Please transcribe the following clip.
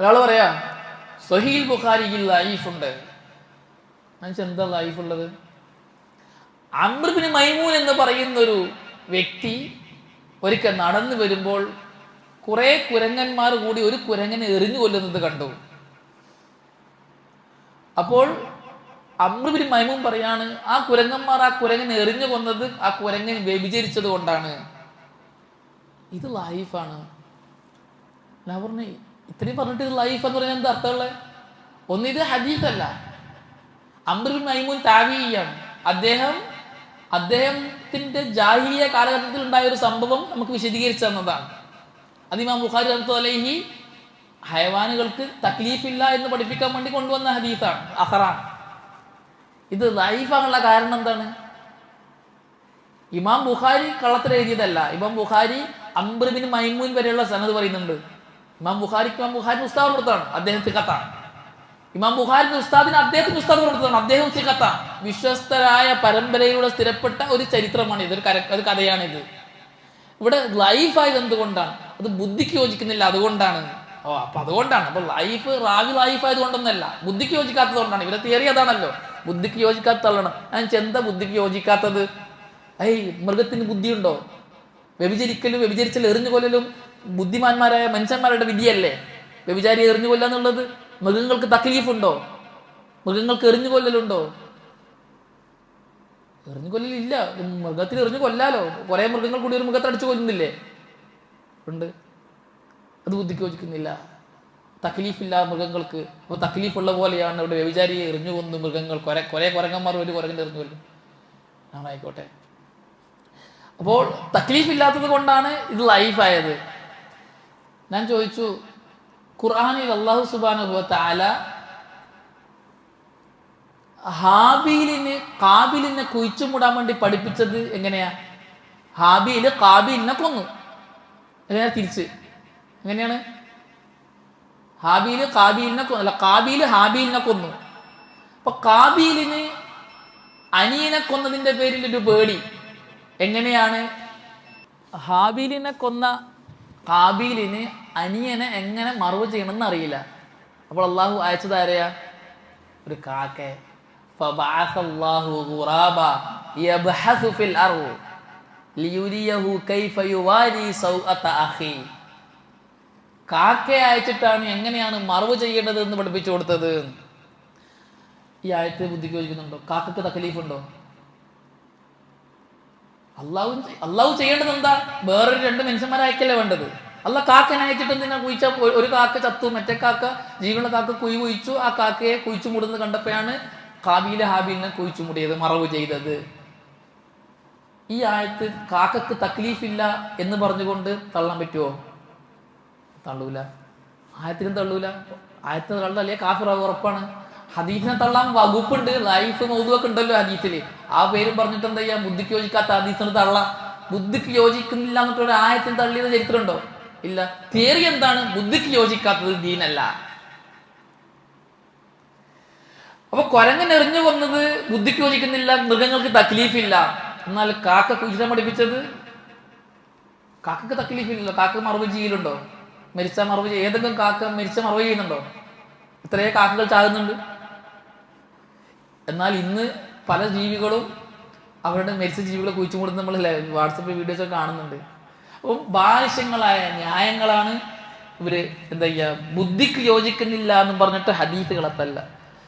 ഒരാൾ പറയാ സഹീൽ ബുഖാരിയിൽ ലൈഫുണ്ട്. മനുഷ്യൻ എന്താ ലൈഫ് ഉള്ളത് അമൃബിന് മൈമൂൻ എന്ന് പറയുന്ന ഒരു വ്യക്തി ഒരിക്കൽ നടന്നു വരുമ്പോൾ കുറെ കുരങ്ങന്മാർ കൂടി ഒരു കുരങ്ങനെ എറിഞ്ഞു കൊല്ലുന്നത് കണ്ടു. അപ്പോൾ അമൃബിന് മൈമൂൻ പറയാണ് ആ കുരങ്ങന്മാർ ആ കുരങ്ങനെ എറിഞ്ഞു കൊന്നത് ആ കുരങ്ങൻ വ്യഭിചരിച്ചത് കൊണ്ടാണ്. ഇത് ലൈഫാണ്. ഞാൻ പറഞ്ഞു ഇത്രയും പറഞ്ഞിട്ട് ലൈഫ് എന്ന് പറഞ്ഞാൽ എന്താ അർത്ഥമുള്ളത് ഒന്നിത് ഹദീസല്ല അമ്രുൽ മൈമൂൻ താവീയാണ്. അദ്ദേഹം അദ്ദേഹത്തിന്റെ ജാഹിലിയ കാലഘട്ടത്തിൽ ഉണ്ടായ ഒരു സംഭവം നമുക്ക് വിശദീകരിച്ചു തന്നതാണ്. അത് ഇമാം ബുഖാരി അലഹി ഹയവാനുകൾക്ക് തക്ലീഫില്ല എന്ന് പഠിപ്പിക്കാൻ വേണ്ടി കൊണ്ടുവന്ന ഹദീസാണ് അഹറാണ്. ഇത് ലൈഫാണുള്ള കാരണം എന്താണ്? ഇമാം ബുഖാരി കള്ളത്തിൽ എഴുതിയതല്ല. ഇമാം ബുഖാരി അംബ്രബിൻ മൈമൂൻ വരെയുള്ള സനത് പറയുന്നുണ്ട്. ഇമാം ബുഖാരിക്ക് ഇമാം ബുഖാരി ഉസ്താദ് കൊടുത്തതാണ് അദ്ദേഹം തിക്കത്താണ് ഇമാം ബുഖാരി ഉസ്താദിന് അദ്ദേഹത്തിന് ഉസ്താദ് കൊടുത്തതാണ് അദ്ദേഹം തിക്കത്താണ് വിശ്വസ്തരായ പരമ്പരയിലൂടെ സ്ഥിരപ്പെട്ട ഒരു ചരിത്രമാണ് ഇത്. ഒരു കര ഒരു കഥയാണിത്. ഇവിടെ ലൈഫായത് എന്തുകൊണ്ടാണ്? അത് ബുദ്ധിക്ക് യോജിക്കുന്നില്ല അതുകൊണ്ടാണ്. ഓ അപ്പൊ അതുകൊണ്ടാണ്. അപ്പൊ ലൈഫ് റാവി ലൈഫ് ആയതുകൊണ്ടൊന്നല്ല ബുദ്ധിക്ക് യോജിക്കാത്തതുകൊണ്ടാണ് ഇവരെ തിയറി അതാണല്ലോ. ബുദ്ധിക്ക് യോജിക്കാത്ത തള്ളണം ഞാൻ എന്താ ബുദ്ധിക്ക് യോജിക്കാത്തത്? ഐ മൃഗത്തിന് ബുദ്ധിയുണ്ടോ? വ്യഭിചരിക്കലും വ്യഭിചരിച്ചൽ എറിഞ്ഞു കൊല്ലലും ബുദ്ധിമാന്മാരായ മനുഷ്യന്മാരുടെ വിധിയല്ലേ? വ്യഭിചാരി എറിഞ്ഞു കൊല്ലുക എന്നുള്ളത്? മൃഗങ്ങൾക്ക് തക്ലീഫുണ്ടോ? മൃഗങ്ങൾക്ക് എറിഞ്ഞു കൊല്ലലുണ്ടോ? എറിഞ്ഞു കൊല്ലലില്ല. മൃഗത്തിന് എറിഞ്ഞു കൊല്ലാലോ? കുറെ മൃഗങ്ങൾ കൂടി ഒരു മൃഗത്തെ അടിച്ചു കൊല്ലുന്നില്ലേ? ഉണ്ട്. അത് ബുദ്ധിക്ക് യോജിക്കുന്നില്ല. തക്ലീഫില്ല മൃഗങ്ങൾക്ക്. അപ്പോൾ തക്ലീഫുള്ള പോലെയാണ് ഇവിടെ വ്യഭിചാരിയെ എറിഞ്ഞു കൊന്നു മൃഗങ്ങൾ കുറെ കുറെ കുരങ്ങന്മാർ ഒരു കുരങ്ങനെ എറിഞ്ഞു കൊല്ലും. ആണായിക്കോട്ടെ. അപ്പോൾ തക്ലീഫ് ഇല്ലാത്തത് കൊണ്ടാണ് ഇത് ലൈഫായത്. ഞാൻ ചോദിച്ചു ഖുർആാനിൽ അള്ളാഹു സുബാന താല ഹാബീലിന് കാബിലിനെ കുഴിച്ചുമൂടാൻ വേണ്ടി പഠിപ്പിച്ചത് എങ്ങനെയാ? ഹാബീൽ കാബീലിനെ കൊന്നു. എങ്ങനെയാ തിരിച്ച്? എങ്ങനെയാണ്? ഹാബീൽ കാബീലിനെ കൊന്നു അല്ല കാബീൽ ഹാബീലിനെ കൊന്നു. അപ്പൊ കാബീലിന് അനിയനെ കൊന്നതിന്റെ പേരിൽ ഒരു പേടി. എങ്ങനെയാണ്? ഹാബീലിനെ കൊന്ന കാബീലിന് അനിയനെ എങ്ങനെ മറവ് ചെയ്യണമെന്ന് അറിയില്ല. അപ്പോൾ അള്ളാഹു അയച്ചത് ആരെയാ? ഒരു കാക്കയെ. കാക്കയെ അയച്ചിട്ടാണ് എങ്ങനെയാണ് മറവ് ചെയ്യേണ്ടത് എന്ന് പഠിപ്പിച്ചു കൊടുത്തത്. ഈ ആയത്തെ ബുദ്ധിക്ക് ചോദിക്കുന്നുണ്ടോ കാക്കക്ക് തക്കലീഫുണ്ടോ അള്ളാഹു അള്ളാഹു ചെയ്യേണ്ടത് എന്താ? വേറൊരു രണ്ട് മനുഷ്യന്മാരെ അയക്കല്ലേ വേണ്ടത്? അല്ല കാക്കനെ അയച്ചിട്ട് എന്തിനാ കുഴിച്ച ഒരു കാക്ക ചത്തു മറ്റേ കാക്ക ജീവനുള്ള കാക്ക കുഴി കുഴിച്ചു ആ കാക്കയെ കുഴിച്ചു മൂടുന്നത് കണ്ടപ്പോഴാണ് കാബിയിലെ ഹാബീലിനെ കുഴിച്ചു മൂടിയത് മറവ് ചെയ്തത്. ഈ ആയത്ത് കാക്കക്ക് തക്ലീഫില്ല എന്ന് പറഞ്ഞുകൊണ്ട് തള്ളാൻ പറ്റുമോ തള്ളൂല. ആയത്തിനും തള്ളൂല. ആയത്തിന് തള്ളല്ലേ കാഫിറാവ് ഉറപ്പാണ്. ഹദീഫിനെ തള്ളാൻ വകുപ്പുണ്ട് ലൈഫ് മൗതുവൊക്കെ ഉണ്ടല്ലോ ഹദീഫിൽ ആ പേരും പറഞ്ഞിട്ട് എന്താ ചെയ്യാ? ബുദ്ധിക്ക് യോജിക്കാത്ത ഹദീഫിന് തള്ള. ബുദ്ധിക്ക് യോജിക്കുന്നില്ല എന്നിട്ട് ഒരു ആയത്തിന് തള്ളിയത് ചരിത്രമുണ്ടോ? ഇല്ല. തിയറി എന്താണ്? ബുദ്ധിക്ക് യോജിക്കാത്തത് ദീനല്ല. അപ്പൊ കൊരങ്ങൻ എറിഞ്ഞു വന്നത് ബുദ്ധിക്ക് യോജിക്കുന്നില്ല മൃഗങ്ങൾക്ക് തക്ലീഫില്ല. എന്നാൽ കാക്ക കുചിരം പഠിപ്പിച്ചത്? കാക്കക്ക് തക്ലീഫില്ല കാക്ക മറവ് ചെയ്യലുണ്ടോ? മരിച്ച മറവ് ഏതെങ്കിലും കാക്ക മരിച്ച മറവ് ചെയ്യുന്നുണ്ടോ? ഇത്രയേ കാക്കകൾ ചാകുന്നുണ്ട്. എന്നാൽ ഇന്ന് പല ജീവികളും അവരുടെ മരിച്ച ജീവികളെ കുഴിച്ചു കൊടുത്ത് നമ്മൾ വാട്സപ്പ് വീഡിയോസ് ഒക്കെ കാണുന്നുണ്ട്. അപ്പം ബാലിഷ്യങ്ങളായ ന്യായങ്ങളാണ് ഇവർ എന്താ ചെയ്യുക ബുദ്ധിക്ക് യോജിക്കുന്നില്ല എന്ന് പറഞ്ഞിട്ട് ഹദീസുകളത്തല്ല.